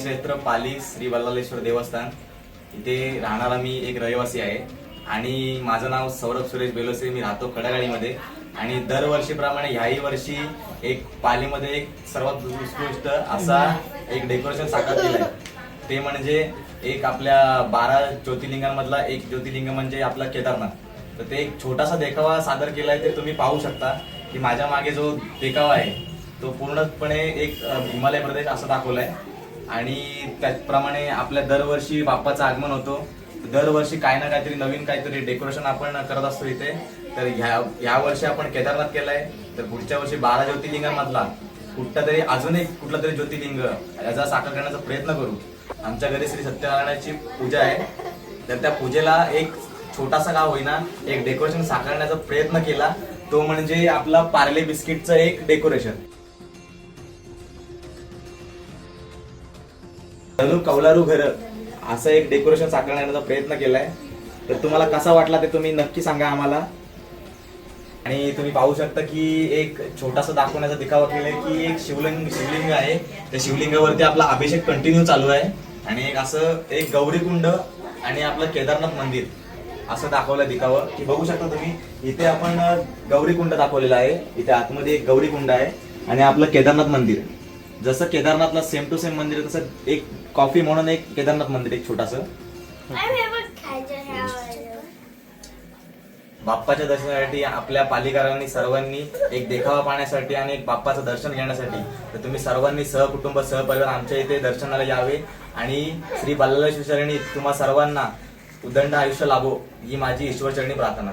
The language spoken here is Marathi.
पाली श्री वल्लालेश्वर देवस्थान. इथे राहणारा मी एक रहिवासी आहे. आणि माझं नाव सौरभ सुरेश बेलोसे. मी राहतो खडागाळीमध्ये आणि दरवर्षीप्रमाणे ह्याही वर्षी एक पालीमध्ये एक सर्वात उत्कृष्ट असा एक डेकोरेशन साकार केलंय ते म्हणजे एक आपल्या बारा ज्योतिर्लिंगांमधला एक ज्योतिर्लिंग म्हणजे आपला केदारनाथ. तर ते एक छोटासा देखावा सादर केलाय ते तुम्ही पाहू शकता की माझ्या मागे जो देखावा आहे तो पूर्णपणे एक हिमालय प्रदेश असं दाखवलाय. आणि त्याचप्रमाणे आपल्या दरवर्षी बाप्पाचं आगमन होतो. दरवर्षी काय ना काहीतरी नवीन काहीतरी डेकोरेशन आपण करत असतो इथे. तर ह्या ह्या वर्षी आपण केदारनाथ केलाय. तर पुढच्या वर्षी बारा ज्योतिर्लिंगांमधला. कुठला तरी अजून एक कुठला तरी ज्योतिर्लिंग याचा साकार करण्याचा प्रयत्न करू. आमच्या घरी श्री सत्यनारायणाची पूजा आहे. तर त्या पूजेला एक छोटासा गाव होईना एक डेकोरेशन साकारण्याचा प्रयत्न केला. तो म्हणजे आपला पार्ले बिस्किटचं एक डेकोरेशन धनु कौलारू घर. असं एक डेकोरेशन साकारण्याचा प्रयत्न केलाय. तर तुम्हाला कसा वाटला ते तुम्ही नक्की सांगा आम्हाला. आणि तुम्ही पाहू शकता की एक छोटासा दाखवण्याचा दिखावा केलाय की एक शिवलिंग शिवलिंग आहे. त्या शिवलिंगावरती आपला अभिषेक कंटिन्यू चालू आहे. आणि एक असं एक गौरीकुंड आणि आपलं केदारनाथ मंदिर असं दाखवलं दिखावं. की बघू शकता तुम्ही इथे आपण गौरीकुंड दाखवलेला आहे. इथे आतमध्ये एक गौरीकुंड आहे. आणि आपलं केदारनाथ मंदिर. जसं केदारनाथला सेम टू सेम मंदिर आहे तसं एक कॉफी म्हणून एक केदारनाथ मंदिर एक छोटासं. बाप्पाच्या दर्शनासाठी आपल्या पालिकारांनी सर्वांनी एक देखावा पाहण्यासाठी आणि एक बाप्पाचं दर्शन घेण्यासाठी. तर तुम्ही सर्वांनी सहकुटुंब सहपरिवार आमच्या इथे दर्शनाला यावे. आणि श्री बालाला शिवचरणी तुम्हा सर्वांना उदंड आयुष्य लाभो ही माझी ईश्वरचरणी प्रार्थना.